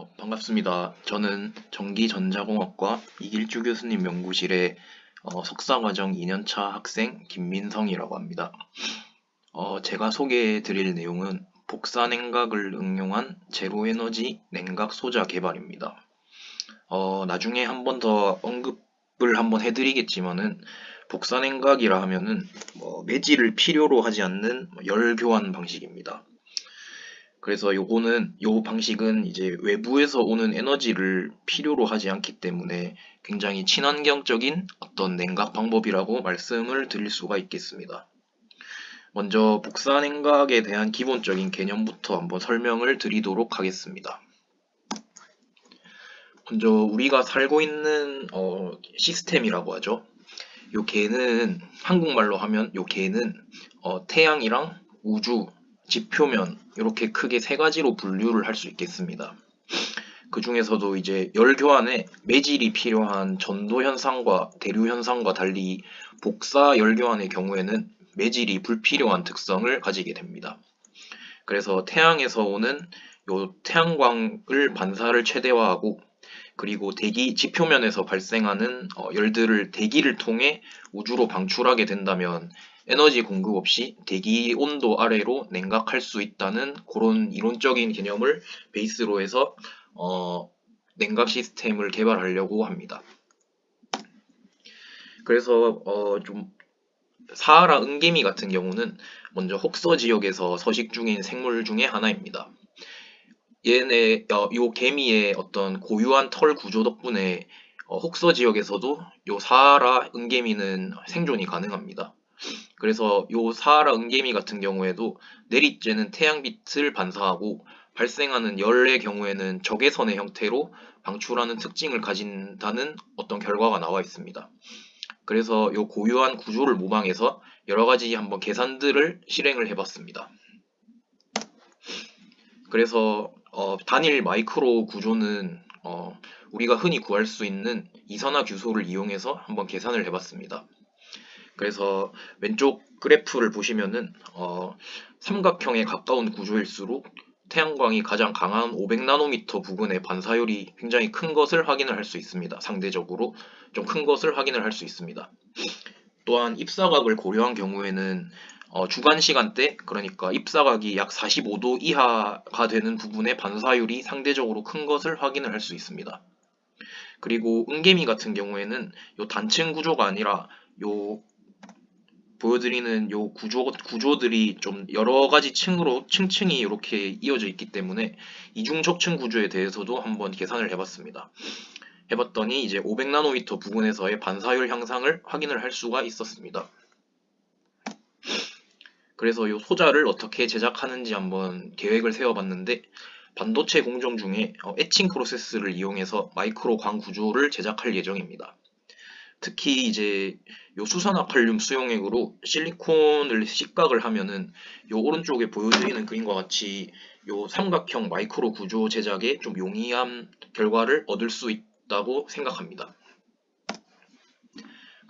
어, 반갑습니다. 저는 전기전자공학과 이길주 교수님 연구실의 어, 석사과정 2년차 학생 김민성이라고 합니다. 어, 제가 소개해 드릴 내용은 복사 냉각을 응용한 제로에너지 냉각 소자 개발입니다. 어, 나중에 한 번 더 언급을 한번 해드리겠지만은 복사 냉각이라 하면은 뭐 매질을 필요로 하지 않는 열 교환 방식입니다. 그래서 요거는 요 방식은 이제 외부에서 오는 에너지를 필요로 하지 않기 때문에 굉장히 친환경적인 어떤 냉각 방법이라고 말씀을 드릴 수가 있겠습니다. 먼저 복사 냉각에 대한 기본적인 개념부터 한번 설명을 드리도록 하겠습니다. 먼저 우리가 살고 있는 어, 시스템이라고 하죠. 요 개는 한국말로 하면 요 개는 어, 태양이랑 우주, 지표면 이렇게 크게 세 가지로 분류를 할 수 있겠습니다. 그 중에서도 이제 열 교환에 매질이 필요한 전도 현상과 대류 현상과 달리 복사 열 교환의 경우에는 매질이 불필요한 특성을 가지게 됩니다. 그래서 태양에서 오는 요 태양광을 반사를 최대화하고 그리고 대기 지표면에서 발생하는 어, 열들을 대기를 통해 우주로 방출하게 된다면 에너지 공급 없이 대기 온도 아래로 냉각할 수 있다는 그런 이론적인 개념을 베이스로 해서 어, 냉각 시스템을 개발하려고 합니다. 그래서 어, 좀 사하라 은개미 같은 경우는 먼저 혹서 지역에서 서식 중인 생물 중의 하나입니다. 얘네 어, 요 개미의 어떤 고유한 털 구조 덕분에 어, 혹서 지역에서도 요 사하라 은개미는 생존이 가능합니다. 그래서 요 사하라 은개미 같은 경우에도 내리쬐는 태양빛을 반사하고 발생하는 열의 경우에는 적외선의 형태로 방출하는 특징을 가진다는 어떤 결과가 나와 있습니다. 그래서 요 고유한 구조를 모방해서 여러 가지 한번 계산들을 실행을 해봤습니다. 그래서 어, 단일 마이크로 구조는 어, 우리가 흔히 구할 수 있는 이산화 규소를 이용해서 한번 계산을 해봤습니다. 그래서 왼쪽 그래프를 보시면은 어, 삼각형에 가까운 구조일수록 태양광이 가장 강한 500나노미터 부근의 반사율이 굉장히 큰 것을 확인을 할 수 있습니다. 상대적으로 좀 큰 것을 확인을 할 수 있습니다. 또한 입사각을 고려한 경우에는 어, 주간 시간대 그러니까 입사각이 약 45도 이하가 되는 부분의 반사율이 상대적으로 큰 것을 확인을 할 수 있습니다. 그리고 은개미 같은 경우에는 요 단층 구조가 아니라 요 보여드리는 요 구조, 구조들이 좀 여러 가지 층으로 층층이 이렇게 이어져 있기 때문에 이중적층 구조에 대해서도 한번 계산을 해봤습니다. 해봤더니 이제 500나노미터 부근에서의 반사율 향상을 확인을 할 수가 있었습니다. 그래서 이 소자를 어떻게 제작하는지 한번 계획을 세워봤는데 반도체 공정 중에 어, 에칭 프로세스를 이용해서 마이크로 광 구조를 제작할 예정입니다. 특히 이제 요 수산화칼륨 수용액으로 실리콘을 식각을 하면은 요 오른쪽에 보여드리는 그림과 같이 요 삼각형 마이크로 구조 제작에 좀 용이한 결과를 얻을 수 있다고 생각합니다.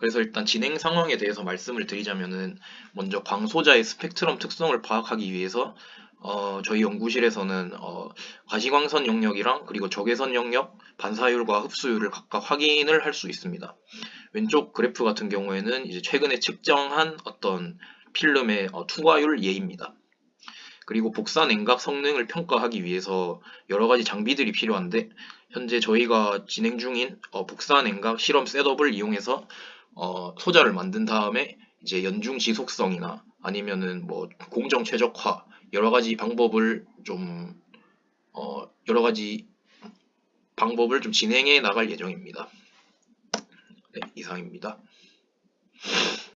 그래서 일단 진행 상황에 대해서 말씀을 드리자면은 먼저 광소자의 스펙트럼 특성을 파악하기 위해서 어, 저희 연구실에서는 어, 과시광선 영역이랑 그리고 적외선 영역, 반사율과 흡수율을 각각 확인을 할 수 있습니다. 왼쪽 그래프 같은 경우에는 이제 최근에 측정한 어떤 필름의 어, 투과율 예입니다. 그리고 복사 냉각 성능을 평가하기 위해서 여러 가지 장비들이 필요한데 현재 저희가 진행 중인 어, 복사 냉각 실험 셋업을 이용해서 어, 소자를 만든 다음에 이제 연중 지속성이나 아니면은 뭐 공정 최적화 여러 가지 방법을 좀 어, 여러 가지 방법을 좀 진행해 나갈 예정입니다. 네, 이상입니다.